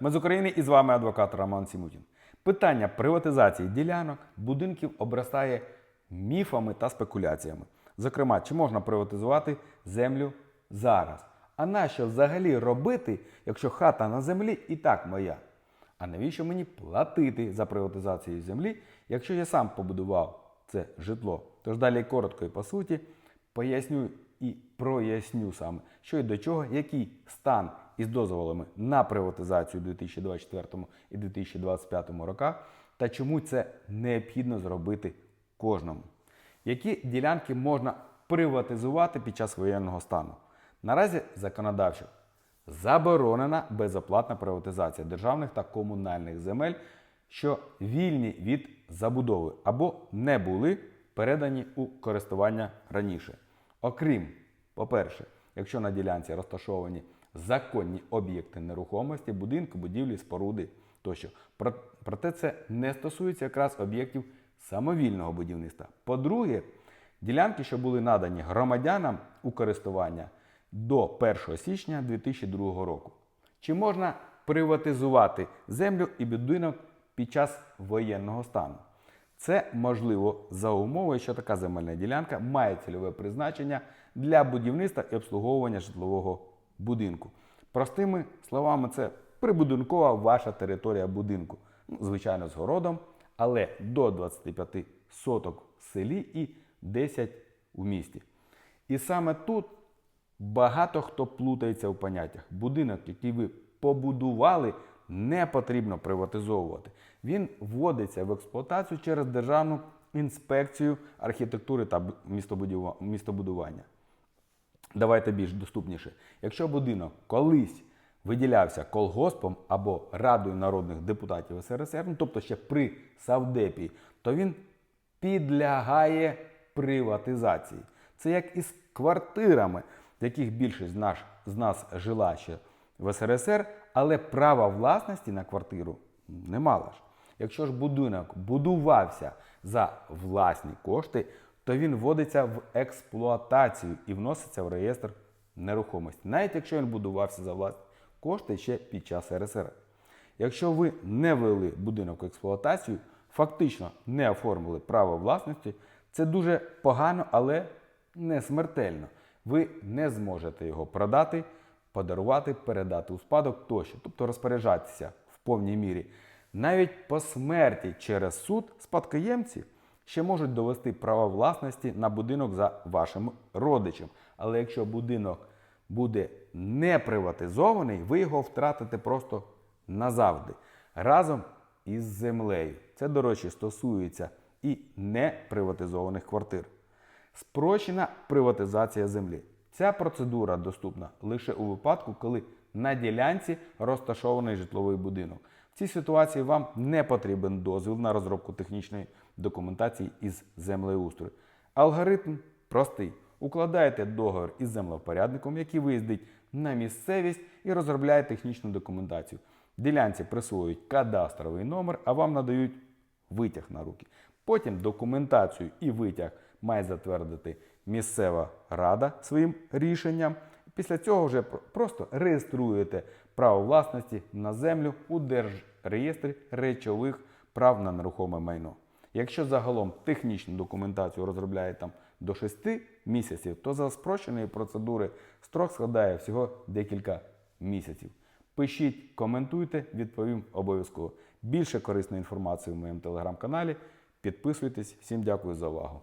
Ми з України і з вами адвокат Роман Сімутін. Питання приватизації ділянок, будинків обростає міфами та спекуляціями. Зокрема, чи можна приватизувати землю зараз? А нащо взагалі робити, якщо хата на землі і так моя? А навіщо мені платити за приватизацію землі, якщо я сам побудував це житло? Тож далі коротко і по суті поясню і проясню саме, що і до чого, який стан із дозволами на приватизацію у 2024 і 2025 роках, та чому це необхідно зробити кожному. Які ділянки можна приватизувати під час воєнного стану? Наразі законодавчо заборонена безоплатна приватизація державних та комунальних земель, що вільні від забудови або не були передані у користування раніше. Окрім, по-перше, якщо на ділянці розташовані законні об'єкти нерухомості, будинки, будівлі, споруди тощо. Проте це не стосується якраз об'єктів самовільного будівництва. По-друге, ділянки, що були надані громадянам у користування до 1 січня 2002 року. Чи можна приватизувати землю і будинок під час воєнного стану? Це можливо за умови, що така земельна ділянка має цільове призначення для будівництва і обслуговування житлового будинку. Простими словами, це прибудинкова ваша територія будинку. Ну, звичайно, з городом, але до 25 соток в селі і 10 у місті. І саме тут багато хто плутається у поняттях. Будинок, який ви побудували, не потрібно приватизовувати. Він вводиться в експлуатацію через Державну інспекцію архітектури та містобудування. Давайте більш доступніше. Якщо будинок колись виділявся колгоспом або Радою народних депутатів СРСР, ну тобто ще при Савдепі, то він підлягає приватизації. Це як із квартирами, в яких більшість з нас жила ще в СРСР, але права власності на квартиру не мала ж. Якщо ж будинок будувався за власні кошти, то він вводиться в експлуатацію і вноситься в реєстр нерухомості, навіть якщо він будувався за власні кошти ще під час РСР. Якщо ви не ввели будинок в експлуатацію, фактично не оформили право власності, це дуже погано, але не смертельно. Ви не зможете його продати, подарувати, передати у спадок тощо, тобто розпоряджатися в повній мірі. Навіть по смерті через суд спадкоємці ще можуть довести право власності на будинок за вашим родичем. Але якщо будинок буде не приватизований, ви його втратите просто назавжди разом із землею. Це, до речі, стосується і неприватизованих квартир. Спрощена приватизація землі. Ця процедура доступна лише у випадку, коли на ділянці розташований житловий будинок. В цій ситуації вам не потрібен дозвіл на розробку технічної документації із землеустрою. Алгоритм простий. Укладаєте договір із землевпорядником, який виїздить на місцевість і розробляє технічну документацію. Ділянці присвоюють кадастровий номер, а вам надають витяг на руки. Потім документацію і витяг має затвердити місцева рада своїм рішенням. Після цього вже просто реєструєте право власності на землю у Держреєстрі речових прав на нерухоме майно. Якщо загалом технічну документацію розробляє там до 6 місяців, то за спрощеної процедури строк складає всього декілька місяців. Пишіть, коментуйте, відповім обов'язково. Більше корисної інформації в моєму телеграм-каналі. Підписуйтесь. Всім дякую за увагу.